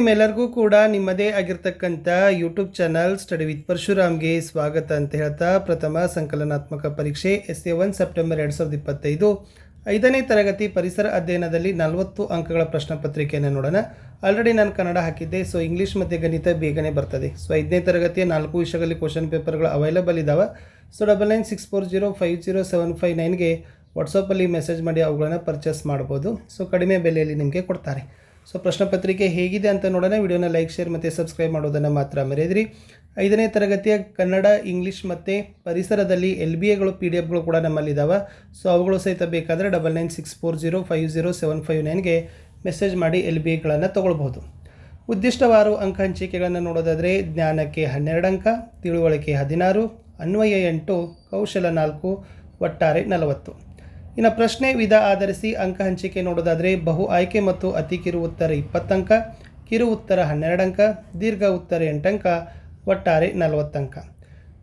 ನಿಮ್ಮೆಲ್ಲರಿಗೂ ಕೂಡ ನಿಮ್ಮದೇ ಆಗಿರ್ತಕ್ಕಂಥ ಯೂಟ್ಯೂಬ್ ಚಾನಲ್ ಸ್ಟಡಿ ವಿತ್ ಪರಶುರಾಮ್ಗೆ ಸ್ವಾಗತ ಅಂತ ಹೇಳ್ತಾ ಪ್ರಥಮ ಸಂಕಲನಾತ್ಮಕ ಪರೀಕ್ಷೆ ಎಸ್ ಎ ಒನ್ ಸೆಪ್ಟೆಂಬರ್ ಎರಡು ಸಾವಿರದ ಇಪ್ಪತ್ತೈದು. ಐದನೇ ತರಗತಿ ಪರಿಸರ ಅಧ್ಯಯನದಲ್ಲಿ ನಲವತ್ತು ಅಂಕಗಳ ಪ್ರಶ್ನೆ ಪತ್ರಿಕೆಯನ್ನು ನೋಡೋಣ. ಆಲ್ರೆಡಿ ನಾನು ಕನ್ನಡ ಹಾಕಿದ್ದೆ ಸೊ ಇಂಗ್ಲೀಷ್ ಮತ್ತು ಗಣಿತ ಬೇಗನೆ ಬರ್ತದೆ. ಸೊ ಐದನೇ ತರಗತಿಯ ನಾಲ್ಕು ವಿಷಯಗಳಲ್ಲಿ ಕ್ವಶನ್ ಪೇಪರ್ಗಳು ಅವೈಲಬಲ್ ಇದ್ದಾವೆ so double nine six four zero five zero seven five ನೈನ್ಗೆ ವಾಟ್ಸಪ್ಪಲ್ಲಿ ಮೆಸೇಜ್ ಮಾಡಿ ಅವುಗಳನ್ನು ಪರ್ಚೇಸ್ ಮಾಡ್ಬೋದು. ಸೊ ಕಡಿಮೆ ಬೆಲೆಯಲ್ಲಿ ನಿಮಗೆ ಕೊಡ್ತಾರೆ. ಸೊ ಪ್ರಶ್ನೆ ಪತ್ರಿಕೆ ಹೇಗಿದೆ ಅಂತ ನೋಡೋಣ. ವಿಡಿಯೋನ ಲೈಕ್ ಶೇರ್ ಮತ್ತು ಸಬ್ಸ್ಕ್ರೈಬ್ ಮಾಡೋದನ್ನು ಮಾತ್ರ ಮರೆಯದಿರಿ. ಐದನೇ ತರಗತಿಯ ಕನ್ನಡ ಇಂಗ್ಲೀಷ್ ಮತ್ತು ಪರಿಸರದಲ್ಲಿ ಎಲ್ ಬಿ ಎಗಳು ಪಿ ಡಿ ಎಫ್ಗಳು ಕೂಡ ನಮ್ಮಲ್ಲಿದ್ದಾವೆ ಸೊ ಅವುಗಳು ಸಹಿತ ಬೇಕಾದರೆ double nine six four zero five zero seven five ನೈನ್ಗೆ message ಮಾಡಿ ಎಲ್ ಬಿ ಎಗಳನ್ನು ತೊಗೊಳ್ಬೋದು ಉದ್ದಿಷ್ಟವಾರು ಅಂಕ ಹಂಚಿಕೆಗಳನ್ನು ನೋಡೋದಾದರೆ ಜ್ಞಾನಕ್ಕೆ ಹನ್ನೆರಡು ಅಂಕ, ತಿಳುವಳಿಕೆ ಹದಿನಾರು, ಅನ್ವಯ ಎಂಟು, ಕೌಶಲ ನಾಲ್ಕು, ಒಟ್ಟಾರೆ ನಲವತ್ತು. ಇನ್ನು ಪ್ರಶ್ನೆ ವಿಧ ಆಧರಿಸಿ ಅಂಕ ಹಂಚಿಕೆ ನೋಡೋದಾದರೆ ಬಹು ಆಯ್ಕೆ ಮತ್ತು ಅತಿ ಕಿರು ಉತ್ತರ ಇಪ್ಪತ್ತಂಕ ಕಿರು ಉತ್ತರ ಹನ್ನೆರಡು ಅಂಕ, ದೀರ್ಘ ಉತ್ತರ ಎಂಟಂಕ ಒಟ್ಟಾರೆ ನಲವತ್ತಂಕ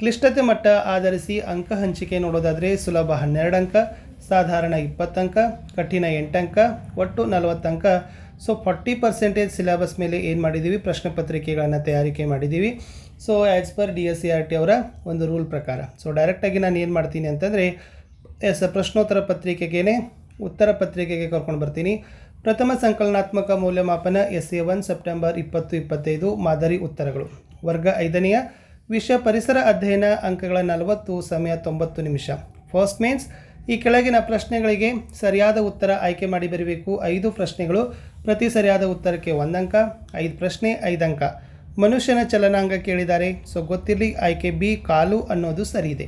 ಕ್ಲಿಷ್ಟತೆ ಮಟ್ಟ ಆಧರಿಸಿ ಅಂಕ ಹಂಚಿಕೆ ನೋಡೋದಾದರೆ ಸುಲಭ ಹನ್ನೆರಡು ಅಂಕ, ಸಾಧಾರಣ ಇಪ್ಪತ್ತಂಕ ಕಠಿಣ ಎಂಟಂಕ ಒಟ್ಟು ನಲವತ್ತಂಕ ಸೊ ಫಾರ್ಟಿ ಪರ್ಸೆಂಟೇಜ್ ಸಿಲೆಬಸ್ ಮೇಲೆ ಏನು ಮಾಡಿದ್ದೀವಿ ಪ್ರಶ್ನೆ ಪತ್ರಿಕೆಗಳನ್ನು ತಯಾರಿಕೆ ಮಾಡಿದ್ದೀವಿ so as per D S C R T ಅವರ ಒಂದು ರೂಲ್ ಪ್ರಕಾರ. ಸೊ ಡೈರೆಕ್ಟಾಗಿ ನಾನು ಏನು ಮಾಡ್ತೀನಿ ಅಂತಂದರೆ ಎಸ್, ಪ್ರಶ್ನೋತ್ತರ ಪತ್ರಿಕೆಗೇನೆ, ಉತ್ತರ ಪತ್ರಿಕೆಗೆ ಕರ್ಕೊಂಡು ಬರ್ತೀನಿ. ಪ್ರಥಮ ಸಂಕಲನಾತ್ಮಕ ಮೌಲ್ಯಮಾಪನ ಎಸ್ ಎ ಒನ್, ಸೆಪ್ಟೆಂಬರ್ ಇಪ್ಪತ್ತು ಇಪ್ಪತ್ತೈದು, ಮಾದರಿ ಉತ್ತರಗಳು. ವರ್ಗ ಐದನೆಯ ವಿಷಯ ಪರಿಸರ ಅಧ್ಯಯನ ಅಂಕಗಳ ನಲವತ್ತು, ಸಮಯ ತೊಂಬತ್ತು ನಿಮಿಷ. ಫಸ್ಟ್ ಮೀನ್ಸ್ ಈ ಕೆಳಗಿನ ಪ್ರಶ್ನೆಗಳಿಗೆ ಸರಿಯಾದ ಉತ್ತರ ಆಯ್ಕೆ ಮಾಡಿ ಬರಬೇಕು. ಐದು ಪ್ರಶ್ನೆಗಳು, ಪ್ರತಿ ಸರಿಯಾದ ಉತ್ತರಕ್ಕೆ ಒಂದಂಕ, ಐದು ಪ್ರಶ್ನೆ ಐದಂಕ ಮನುಷ್ಯನ ಚಲನಾಂಗ ಕೇಳಿದ್ದಾರೆ ಸೊ ಗೊತ್ತಿರಲಿ, ಆಯ್ಕೆ ಬಿ, ಕಾಲು ಅನ್ನೋದು ಸರಿ ಇದೆ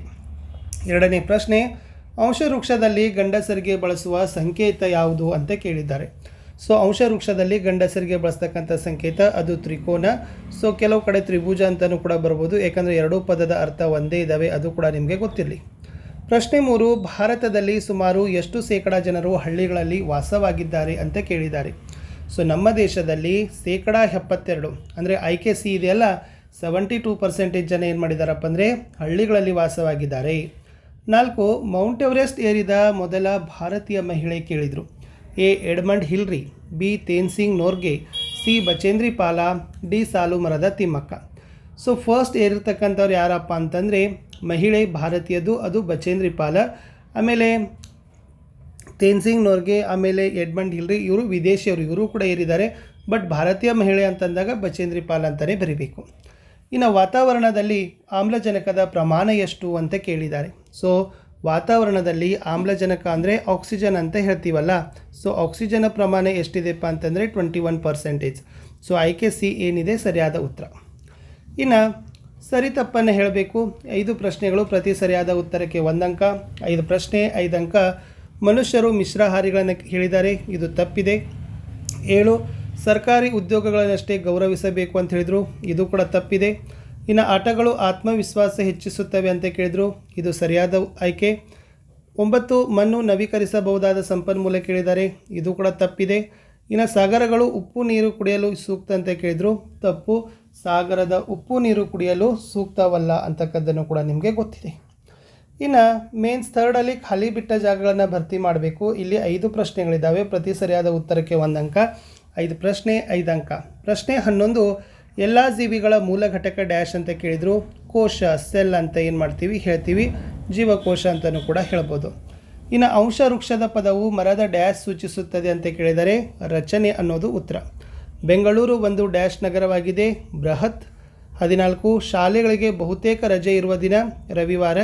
ಎರಡನೇ ಪ್ರಶ್ನೆ ಅಂಶವೃಕ್ಷದಲ್ಲಿ ಗಂಡಸರಿಗೆ ಬಳಸುವ ಸಂಕೇತ ಯಾವುದು ಅಂತ ಕೇಳಿದ್ದಾರೆ. ಸೊ ಅಂಶವೃಕ್ಷದಲ್ಲಿ ಗಂಡಸರಿಗೆ ಬಳಸ್ತಕ್ಕಂಥ ಸಂಕೇತ ಅದು ತ್ರಿಕೋನ. ಸೊ, ಕೆಲವು ಕಡೆ ತ್ರಿಭುಜ ಅಂತಲೂ ಕೂಡ ಬರ್ಬೋದು. ಯಾಕಂದರೆ ಎರಡೂ ಪದದ ಅರ್ಥ ಒಂದೇ ಇದ್ದಾವೆ ಅದು ಕೂಡ ನಿಮಗೆ ಗೊತ್ತಿರಲಿ. ಪ್ರಶ್ನೆ ಮೂರು, ಭಾರತದಲ್ಲಿ ಸುಮಾರು ಎಷ್ಟು ಶೇಕಡ ಜನರು ಹಳ್ಳಿಗಳಲ್ಲಿ ವಾಸವಾಗಿದ್ದಾರೆ ಅಂತ ಕೇಳಿದ್ದಾರೆ. ಸೊ, ನಮ್ಮ ದೇಶದಲ್ಲಿ ಶೇಕಡ ಎಪ್ಪತ್ತೆರಡು. ಅಂದರೆ ಐ ಕೆ ಸಿ ಇದೆಯಲ್ಲ? ಸೆವೆಂಟಿ ಟೂ ಪರ್ಸೆಂಟೇಜ್ ಜನ ಏನು ಮಾಡಿದಾರಪ್ಪ ಅಂದರೆ ಹಳ್ಳಿಗಳಲ್ಲಿ ವಾಸವಾಗಿದ್ದಾರೆ. ನಾಲ್ಕು, ಮೌಂಟ್ ಎವರೆಸ್ಟ್ ಏರಿದ ಮೊದಲ ಭಾರತೀಯ ಮಹಿಳೆ ಕೇಳಿದರು. A. Edmund Hillary, B. Tenzing Norgay, C. Bachendri Pal, D. ಸಾಲು ಮರದ ತಿಮ್ಮಕ್ಕ. ಸೊ, ಫಸ್ಟ್ ಏರಿರ್ತಕ್ಕಂಥವ್ರು ಯಾರಪ್ಪ ಅಂತಂದರೆ, ಮಹಿಳೆ ಭಾರತೀಯದು ಅದು ಬಚೇಂದ್ರಿ ಪಾಲ. ಆಮೇಲೆ ತೇನ್ಸಿಂಗ್ ನೋರ್ಗೆ, ಆಮೇಲೆ ಎಡ್ಮಂಡ್ ಹಿಲ್ರಿ, ಇವರು ವಿದೇಶಿಯವರು ಇವರು ಕೂಡ ಏರಿದ್ದಾರೆ. ಬಟ್ ಭಾರತೀಯ ಮಹಿಳೆ ಅಂತಂದಾಗ ಬಚೇಂದ್ರಿ ಪಾಲ್ ಅಂತಲೇ ಬರೀಬೇಕು. ಇನ್ನು ವಾತಾವರಣದಲ್ಲಿ ಆಮ್ಲಜನಕದ ಪ್ರಮಾಣ ಎಷ್ಟು ಅಂತ ಕೇಳಿದ್ದಾರೆ. ಸೊ ವಾತಾವರಣದಲ್ಲಿ ಆಮ್ಲಜನಕ ಅಂದರೆ ಆಕ್ಸಿಜನ್ ಅಂತ ಹೇಳ್ತೀವಲ್ಲ. ಸೊ ಆಕ್ಸಿಜನ್ ಪ್ರಮಾಣ ಎಷ್ಟಿದೆಪ್ಪ ಅಂತಂದರೆ ಟ್ವೆಂಟಿ ಒನ್ ಪರ್ಸೆಂಟೇಜ್ ಸೊ ಆಯ್ಕೆ ಸಿ ಏನಿದೆ? ಸರಿಯಾದ ಉತ್ತರ. ಇನ್ನು ಸರಿ ತಪ್ಪನ್ನು ಹೇಳಬೇಕು. ಐದು ಪ್ರಶ್ನೆಗಳು ಪ್ರತಿ ಸರಿಯಾದ ಉತ್ತರಕ್ಕೆ ಒಂದಂಕ. ಐದು ಪ್ರಶ್ನೆ ಐದು ಅಂಕ ಮನುಷ್ಯರು ಮಿಶ್ರಾಹಾರಿಗಳನ್ನು ಹೇಳಿದ್ದಾರೆ. ಇದು ತಪ್ಪಿದೆ. ಏಳು, ಸರ್ಕಾರಿ ಉದ್ಯೋಗಗಳನ್ನಷ್ಟೇ ಗೌರವಿಸಬೇಕು ಅಂತ ಹೇಳಿದರು. ಇದು ಕೂಡ ತಪ್ಪಿದೆ. ಇನ್ನು ಆಟಗಳು ಆತ್ಮವಿಶ್ವಾಸ ಹೆಚ್ಚಿಸುತ್ತವೆ ಅಂತ ಕೇಳಿದರು. ಇದು ಸರಿಯಾದ ಆಯ್ಕೆ. ಒಂಬತ್ತು ಮಣ್ಣು ನವೀಕರಿಸಬಹುದಾದ ಸಂಪನ್ಮೂಲ ಕೇಳಿದ್ದಾರೆ. ಇದು ಕೂಡ ತಪ್ಪಿದೆ. ಇನ್ನು ಸಾಗರಗಳು ಉಪ್ಪು ನೀರು ಕುಡಿಯಲು ಸೂಕ್ತ ಅಂತ ಕೇಳಿದರು. ತಪ್ಪು. ಸಾಗರದ ಉಪ್ಪು ನೀರು ಕುಡಿಯಲು ಸೂಕ್ತವಲ್ಲ ಅಂತಕ್ಕದ್ದನ್ನು ಕೂಡ ನಿಮಗೆ ಗೊತ್ತಿದೆ. ಇನ್ನು ಮೇನ್ಸ್ ಥರ್ಡಲ್ಲಿ ಖಾಲಿ ಬಿಟ್ಟ ಜಾಗಗಳನ್ನು ಭರ್ತಿ ಮಾಡಬೇಕು. ಇಲ್ಲಿ ಐದು ಪ್ರಶ್ನೆಗಳಿದ್ದಾವೆ. ಪ್ರತಿ ಸರಿಯಾದ ಉತ್ತರಕ್ಕೆ ಒಂದು ಅಂಕ ಐದು ಪ್ರಶ್ನೆ, ಐದು ಅಂಕ. ಪ್ರಶ್ನೆ ಹನ್ನೊಂದು ಎಲ್ಲ ಜೀವಿಗಳ ಮೂಲ ಘಟಕ ಡ್ಯಾಶ್ ಅಂತ ಕೇಳಿದ್ರು. ಕೋಶ, ಸೆಲ್ ಅಂತ ಏನು ಮಾಡ್ತೀವಿ? ಹೇಳ್ತೀವಿ. ಜೀವಕೋಶ ಅಂತಲೂ ಕೂಡ ಹೇಳ್ಬೋದು. ಇನ್ನು ಅಂಶ ವೃಕ್ಷದ ಪದವು ಮರದ ಡ್ಯಾಶ್ ಸೂಚಿಸುತ್ತದೆ ಅಂತ ಕೇಳಿದರೆ ರಚನೆ ಅನ್ನೋದು ಉತ್ತರ. ಬೆಂಗಳೂರು ಒಂದು ಡ್ಯಾಶ್ ನಗರವಾಗಿದೆ. ಬೃಹತ್ ಹದಿನಾಲ್ಕು. ಶಾಲೆಗಳಿಗೆ ಬಹುತೇಕ ರಜೆ ಇರುವ ದಿನ ರವಿವಾರ.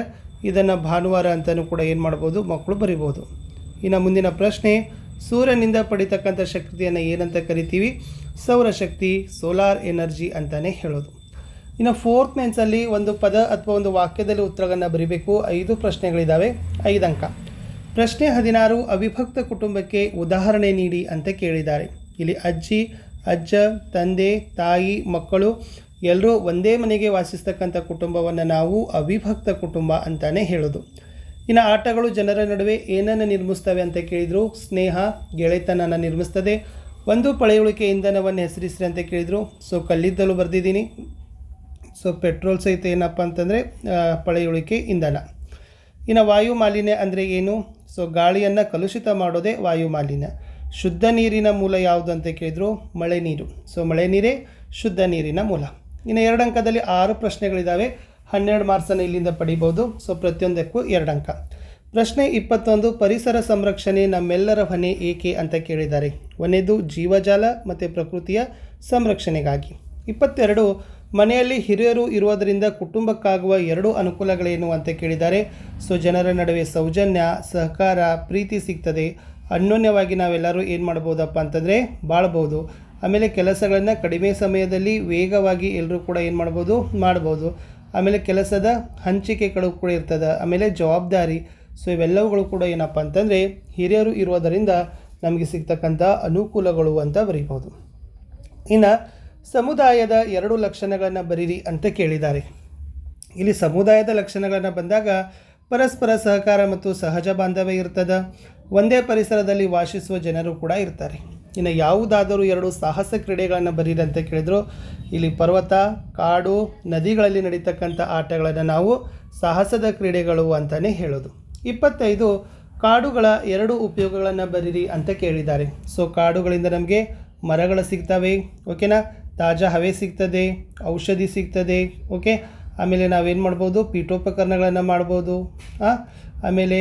ಇದನ್ನು ಭಾನುವಾರ ಅಂತಲೂ ಕೂಡ ಏನು ಮಾಡ್ಬೋದು? ಮಕ್ಕಳು ಬರಿಬೋದು. ಇನ್ನು ಮುಂದಿನ ಪ್ರಶ್ನೆ, ಸೂರ್ಯನಿಂದ ಪಡಿತಕ್ಕಂಥ ಶಕ್ತಿಯನ್ನು ಏನಂತ ಕರಿತೀವಿ? ಸೌರಶಕ್ತಿ ಸೋಲಾರ್ ಎನರ್ಜಿ ಅಂತಲೇ ಹೇಳೋದು. ಇನ್ನು ಫೋರ್ತ್ ಮೆನ್ಸಲ್ಲಿ ಒಂದು ಪದ ಅಥವಾ ಒಂದು ವಾಕ್ಯದಲ್ಲಿ ಉತ್ತರಗಳನ್ನು ಬರೀಬೇಕು. ಐದು ಪ್ರಶ್ನೆಗಳಿದ್ದಾವೆ ಐದು ಅಂಕ. ಪ್ರಶ್ನೆ ಹದಿನಾರು, ಅವಿಭಕ್ತ ಕುಟುಂಬಕ್ಕೆ ಉದಾಹರಣೆ ನೀಡಿ ಅಂತ ಕೇಳಿದ್ದಾರೆ. ಇಲ್ಲಿ ಅಜ್ಜಿ, ಅಜ್ಜ, ತಂದೆ, ತಾಯಿ, ಮಕ್ಕಳು ಎಲ್ಲರೂ ಒಂದೇ ಮನೆಗೆ ವಾಸಿಸ್ತಕ್ಕಂಥ ಕುಟುಂಬವನ್ನು ನಾವು ಅವಿಭಕ್ತ ಕುಟುಂಬ ಅಂತಲೇ ಹೇಳೋದು. ಇನ್ನು ಆಟಗಳು ಜನರ ನಡುವೆ ಏನನ್ನು ನಿರ್ಮಿಸ್ತವೆ ಅಂತ ಕೇಳಿದರು? ಸ್ನೇಹ, ಗೆಳೆತನನ ನಿರ್ಮಿಸ್ತದೆ. ಒಂದು ಪಳೆಯುಳಿಕೆ ಇಂಧನವನ್ನು ಹೆಸರಿಸ್ರಿ ಅಂತ ಕೇಳಿದರು. ಸೊ, ಕಲ್ಲಿದ್ದಲು ಬರೆದಿದ್ದೀನಿ. ಸೊ, ಪೆಟ್ರೋಲ್ ಸಹಿತ ಏನಪ್ಪ ಅಂತಂದರೆ ಪಳೆಯುಳಿಕೆ ಇಂಧನ. ಇನ್ನು ವಾಯು ಮಾಲಿನ್ಯ ಅಂದರೆ ಏನು? ಸೊ, ಗಾಳಿಯನ್ನು ಕಲುಷಿತ ಮಾಡೋದೇ ವಾಯು ಮಾಲಿನ್ಯ. ಶುದ್ಧ ನೀರಿನ ಮೂಲ ಯಾವುದು ಅಂತ ಕೇಳಿದರು? ಮಳೆ ನೀರು. ಸೊ, ಮಳೆ ನೀರೇ ಶುದ್ಧ ನೀರಿನ ಮೂಲ. ಇನ್ನು ಎರಡು ಅಂಕದಲ್ಲಿ ಆರು ಪ್ರಶ್ನೆಗಳಿದ್ದಾವೆ ಹನ್ನೆರಡು ಮಾರ್ಕ್ಸನ್ನು ಇಲ್ಲಿಂದ ಪಡಿಬೋದು. ಸೊ, ಪ್ರತಿಯೊಂದಕ್ಕೂ ಎರಡು ಅಂಕ. ಪ್ರಶ್ನೆ ಇಪ್ಪತ್ತೊಂದು, ಪರಿಸರ ಸಂರಕ್ಷಣೆ ನಮ್ಮೆಲ್ಲರ ಹೊಣೆ ಏಕೆ ಅಂತ ಕೇಳಿದ್ದಾರೆ. ಒಂದೇದು, ಜೀವಜಾಲ, ಮತ್ತು ಪ್ರಕೃತಿಯ ಸಂರಕ್ಷಣೆಗಾಗಿ. ಇಪ್ಪತ್ತೆರಡು, ಮನೆಯಲ್ಲಿ ಹಿರಿಯರು ಇರುವುದರಿಂದ ಕುಟುಂಬಕ್ಕಾಗುವ ಎರಡು ಅನುಕೂಲಗಳೇನು ಅಂತ ಕೇಳಿದ್ದಾರೆ. ಸೊ, ಜನರ ನಡುವೆ ಸೌಜನ್ಯ, ಸಹಕಾರ, ಪ್ರೀತಿ ಸಿಗ್ತದೆ. ಅನ್ಯೋನ್ಯವಾಗಿ ನಾವೆಲ್ಲರೂ ಏನು ಮಾಡ್ಬೋದಪ್ಪ ಅಂತಂದರೆ, ಬಾಳ್ಬೋದು. ಆಮೇಲೆ ಕೆಲಸಗಳನ್ನು ಕಡಿಮೆ ಸಮಯದಲ್ಲಿ ವೇಗವಾಗಿ ಎಲ್ಲರೂ ಕೂಡ ಏನು ಮಾಡ್ಬೋದು ಮಾಡ್ಬೋದು. ಆಮೇಲೆ ಕೆಲಸದ ಹಂಚಿಕೆಗಳು ಕೂಡ ಇರ್ತದೆ. ಆಮೇಲೆ ಜವಾಬ್ದಾರಿ. ಸೊ ಇವೆಲ್ಲವುಗಳು ಕೂಡ ಏನಪ್ಪ ಅಂತಂದರೆ ಹಿರಿಯರು ಇರೋದರಿಂದ ನಮಗೆ ಸಿಗ್ತಕ್ಕಂಥ ಅನುಕೂಲಗಳು ಅಂತ ಬರೀಬೋದು ಇನ್ನು ಸಮುದಾಯದ ಎರಡು ಲಕ್ಷಣಗಳನ್ನು ಬರೀರಿ ಅಂತ ಕೇಳಿದ್ದಾರೆ. ಇಲ್ಲಿ ಸಮುದಾಯದ ಲಕ್ಷಣಗಳನ್ನು ಬಂದಾಗ ಪರಸ್ಪರ ಸಹಕಾರ ಮತ್ತು ಸಹಜ ಬಾಂಧವ್ಯ ಇರ್ತದೆ. ಒಂದೇ ಪರಿಸರದಲ್ಲಿ ವಾಸಿಸುವ ಜನರು ಕೂಡ ಇರ್ತಾರೆ. ಇನ್ನು ಯಾವುದಾದರೂ ಎರಡು ಸಾಹಸ ಕ್ರೀಡೆಗಳನ್ನು ಬರೀರಿ ಅಂತ ಕೇಳಿದ್ರು. ಇಲ್ಲಿ ಪರ್ವತ, ಕಾಡು, ನದಿಗಳಲ್ಲಿ ನಡೀತಕ್ಕಂಥ ಆಟಗಳನ್ನು ನಾವು ಸಾಹಸದ ಕ್ರೀಡೆಗಳು ಅಂತಲೇ ಹೇಳೋದು. ಇಪ್ಪತ್ತೈದು ಕಾಡುಗಳ ಎರಡು ಉಪಯೋಗಗಳನ್ನು ಬರೀರಿ ಅಂತ ಕೇಳಿದ್ದಾರೆ. ಸೊ ಕಾಡುಗಳಿಂದ ನಮಗೆ ಮರಗಳು ಸಿಗ್ತವೆ ಓಕೆನಾ ತಾಜಾ ಹವೆ ಸಿಗ್ತದೆ, ಔಷಧಿ ಸಿಗ್ತದೆ ಓಕೆ ಆಮೇಲೆ ನಾವೇನು ಮಾಡ್ಬೋದು? ಪೀಠೋಪಕರಣಗಳನ್ನು ಮಾಡ್ಬೋದು? ಆಮೇಲೆ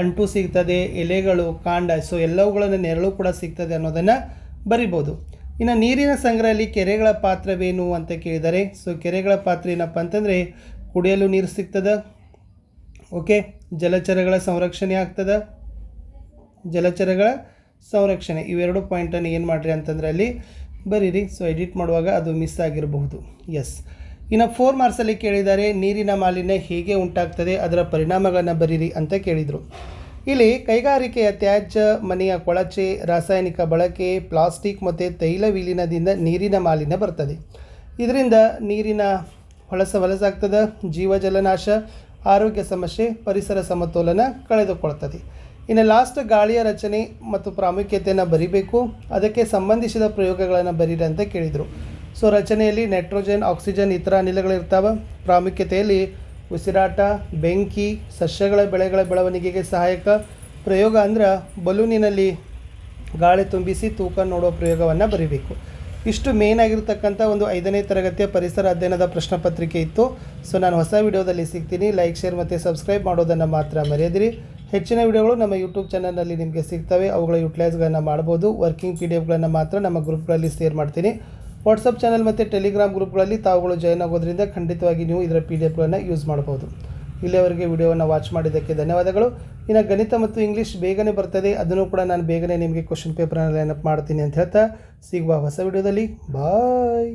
ಅಂಟು ಸಿಗ್ತದೆ, ಎಲೆಗಳು, ಕಾಂಡ ಸೊ ಎಲ್ಲವುಗಳನ್ನು ನೆರಳು ಕೂಡ ಸಿಗ್ತದೆ ಅನ್ನೋದನ್ನು ಬರಿಬೋದು. ಇನ್ನು ನೀರಿನ ಸಂಗ್ರಹದಲ್ಲಿ ಕೆರೆಗಳ ಪಾತ್ರವೇನು ಅಂತ ಕೇಳಿದ್ದಾರೆ ಸೊ ಕೆರೆಗಳ ಪಾತ್ರ ಏನಪ್ಪ ಅಂತಂದರೆ ಕುಡಿಯಲು ನೀರು ಸಿಗ್ತದೆ ಓಕೆ ಜಲಚರಗಳ ಸಂರಕ್ಷಣೆ ಆಗ್ತದೆ? ಜಲಚರಗಳ ಸಂರಕ್ಷಣೆ. ಇವೆರಡು ಪಾಯಿಂಟನ್ನು ಏನು ಮಾಡಿರಿ ಅಂತಂದರೆ ಅಲ್ಲಿ ಬರೀರಿ. ಸೊ ಎಡಿಟ್ ಮಾಡುವಾಗ ಅದು ಮಿಸ್ ಆಗಿರಬಹುದು. ಎಸ್ ಇನ್ನು ಫೋರ್ ಮಾರ್ಕ್ಸಲ್ಲಿ ಕೇಳಿದ್ದಾರೆ, ನೀರಿನ ಮಾಲಿನ್ಯ ಹೇಗೆ ಉಂಟಾಗ್ತದೆ, ಅದರ ಪರಿಣಾಮಗಳನ್ನು ಬರೀರಿ ಅಂತ ಕೇಳಿದರು. ಇಲ್ಲಿ ಕೈಗಾರಿಕೆಯ ತ್ಯಾಜ್ಯ, ಮನೆಯ ಕೊಳಚೆ, ರಾಸಾಯನಿಕ ಬಳಕೆ ಪ್ಲಾಸ್ಟಿಕ್ ಮತ್ತು ತೈಲ ವಿಲೀನದಿಂದ ನೀರಿನ ಮಾಲಿನ್ಯ ಬರ್ತದೆ. ಇದರಿಂದ ನೀರಿನ ಹೊಲಸ ಹೊಲಸಾಗ್ತದೆ ಜೀವಜಲ ನಾಶ ಆರೋಗ್ಯ ಸಮಸ್ಯೆ, ಪರಿಸರ ಸಮತೋಲನ ಕಳೆದುಕೊಳ್ತದೆ. ಇನ್ನು ಲಾಸ್ಟ್ ಗಾಳಿಯ ರಚನೆ ಮತ್ತು ಪ್ರಾಮುಖ್ಯತೆಯನ್ನು ಬರಿಬೇಕು. ಅದಕ್ಕೆ ಸಂಬಂಧಿಸಿದ ಪ್ರಯೋಗಗಳನ್ನು ಬರೀರಿ ಅಂತ ಕೇಳಿದರು. ಸೊ ರಚನೆಯಲ್ಲಿ ನೈಟ್ರೋಜನ್ ಆಕ್ಸಿಜನ್ ಇತರ ಅನಿಲಗಳಿರ್ತಾವೆ. ಪ್ರಾಮುಖ್ಯತೆಯಲ್ಲಿ ಉಸಿರಾಟ, ಬೆಂಕಿ, ಸಸ್ಯಗಳ ಬೆಳೆಗಳ ಬೆಳವಣಿಗೆಗೆ ಸಹಾಯಕ ಪ್ರಯೋಗ ಅಂದ್ರೆ ಬಲೂನಿನಲ್ಲಿ ಗಾಳಿ ತುಂಬಿಸಿ ತೂಕ ನೋಡುವ ಪ್ರಯೋಗವನ್ನು ಬರೀಬೇಕು. ಇಷ್ಟು ಮೇನ್ ಆಗಿರ್ತಕ್ಕಂಥ ಒಂದು ಐದನೇ ತರಗತಿಯ ಪರಿಸರ ಅಧ್ಯಯನದ ಪ್ರಶ್ನೆ ಪತ್ರಿಕೆ ಇತ್ತು. ಸೊ ನಾನು ಹೊಸ ವಿಡಿಯೋದಲ್ಲಿ ಸಿಗ್ತೀನಿ. ಲೈಕ್ ಶೇರ್ ಮತ್ತು ಸಬ್ಸ್ಕ್ರೈಬ್ ಮಾಡೋದನ್ನು ಮಾತ್ರ ಮರೆಯದಿರಿ. ಹೆಚ್ಚಿನ ವಿಡಿಯೋಗಳು ನಮ್ಮ ಯೂಟ್ಯೂಬ್ ಚಾನಲ್ನಲ್ಲಿ ನಿಮಗೆ ಸಿಗ್ತವೆ. ಅವುಗಳ ಯುಟಿಲೈಸ್ಗಳನ್ನು ಮಾಡ್ಬೋದು. ವರ್ಕಿಂಗ್ ಪಿ ಡಿ ಎಫ್ಗಳನ್ನು ಮಾತ್ರ ನಮ್ಮ ಗ್ರೂಪ್ಗಳಲ್ಲಿ ಶೇರ್ ಮಾಡ್ತೀನಿ. ವಾಟ್ಸಪ್ ಚಾನಲ್ ಮತ್ತು ಟೆಲಿಗ್ರಾಮ್ ಗ್ರೂಪ್ಗಳಲ್ಲಿ ತಾವುಗಳು ಜಾಯ್ನ್ ಆಗೋದ್ರಿಂದ ಖಂಡಿತವಾಗಿ ನೀವು ಇದರ ಪಿ ಡಿ ಎಫ್ಗಳನ್ನು ಯೂಸ್ ಮಾಡ್ಬೋದು. ಇಲ್ಲಿಯವರೆಗೆ ವಿಡಿಯೋವನ್ನು ವಾಚ್ ಮಾಡಿದ್ದಕ್ಕೆ ಧನ್ಯವಾದಗಳು. ಇನ್ನು ಗಣಿತ ಮತ್ತು ಇಂಗ್ಲೀಷ್ ಬೇಗನೆ ಬರ್ತದೆ, ಅದನ್ನು ಕೂಡ ನಾನು ಬೇಗನೆ ನಿಮಗೆ ಕ್ವಶನ್ ಪೇಪರ್ನ ಲೈನಪ್ ಮಾಡ್ತೀನಿ ಅಂತ ಹೇಳ್ತಾ, ಸಿಗುವ ಹೊಸ ವಿಡಿಯೋದಲ್ಲಿ ಬಾಯ್